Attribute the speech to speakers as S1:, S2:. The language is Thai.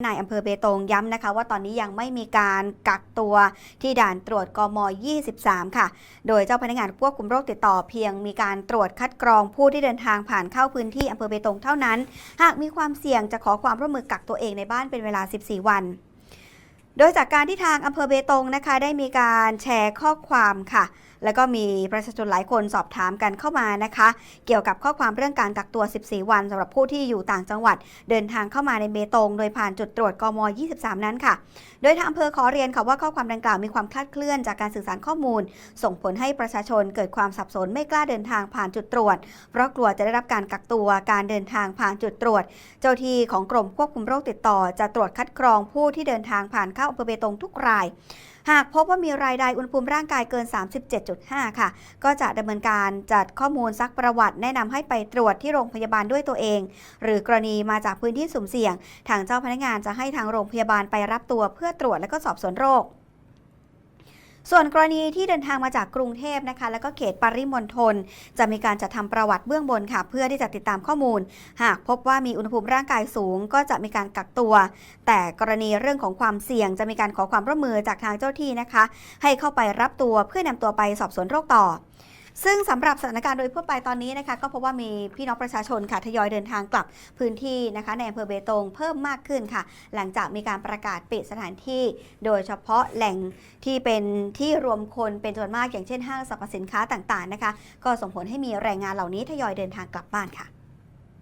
S1: นายอำเภอเบตงย้ำนะคะว่าตอนนี้ยังไม่มีการกักตัวที่ด่านตรวจกม 23 ค่ะ โดยเจ้าพนักงานควบคุมโรคติดต่อเพียงมีการตรวจคัดกรองผู้ที่เดินทางผ่านเข้าพื้นที่อำเภอเบตงเท่านั้น หากมีความเสี่ยงจะขอความร่วมมือกักตัวเองในบ้านเป็นเวลา 14 วัน โดยจากการที่ทางอำเภอเบตงนะคะ ได้มีการแชร์ข้อความค่ะ แล้วก็มีประชาชนหลายคนสอบถามกันเข้ามานะคะ เกี่ยวกับข้อความเรื่องการกักตัว 14 วันสำหรับผู้ที่อยู่ต่างจังหวัด เดินทางเข้ามาในเบตง โดยผ่านจุดตรวจกม 23 นั้นค่ะ โดยทางอำเภอขอเรียนค่ะว่าข้อความดังกล่าวมีความคลาดเคลื่อนจากการสื่อสารข้อมูล ส่งผลให้ประชาชนเกิดความสับสนไม่กล้าเดินทางผ่านจุดตรวจ เพราะกลัวจะได้รับการกักตัวการเดินทางผ่านจุดตรวจ เจ้าที่ของกรมควบคุมโรคติดต่อ จะตรวจคัดกรองผู้ที่เดินทางผ่านเข้าอำเภอเบตงทุกราย หากพบว่ามีรายใดอุณหภูมิร่างกายเกิน 37.5 ค่ะ ก็จะดำเนินการจัดข้อมูลซักประวัติ แนะนำให้ไปตรวจที่โรงพยาบาลด้วยตัวเอง หรือกรณีมาจากพื้นที่สุ่มเสี่ยง ทางเจ้าพนักงานจะให้ทางโรงพยาบาลไปรับตัวเพื่อตรวจและก็สอบสวนโรค ส่วนกรณีที่เดินทางมาจากกรุงเทพนะคะ แล้วก็เขตปริมณฑลจะมีการจัดทำประวัติเบื้องบนค่ะ เพื่อที่จะติดตามข้อมูล หากพบว่ามีอุณหภูมิร่างกายสูง ก็จะมีการกักตัว แต่กรณีเรื่องของความเสี่ยง จะมีการขอความร่วมมือจากทางเจ้าที่นะคะ ให้เข้าไปรับตัวเพื่อนำตัวไปสอบสวนโรคต่อ ซึ่งสำหรับสถานการณ์โดยทั่วไปตอนนี้นะคะก็พบว่ามีพี่น้องประชาชนค่ะทยอยเดินทางกลับพื้นที่นะคะในอำเภอเบตงเพิ่มมากขึ้นค่ะ หลังจากมีการประกาศปิดสถานที่ โดยเฉพาะแหล่งที่เป็นที่รวมคนเป็นจำนวนมากอย่างเช่นห้างสรรพสินค้าต่างๆนะคะ ก็ส่งผลให้มีแรงงานเหล่านี้ทยอยเดินทางกลับบ้านค่ะ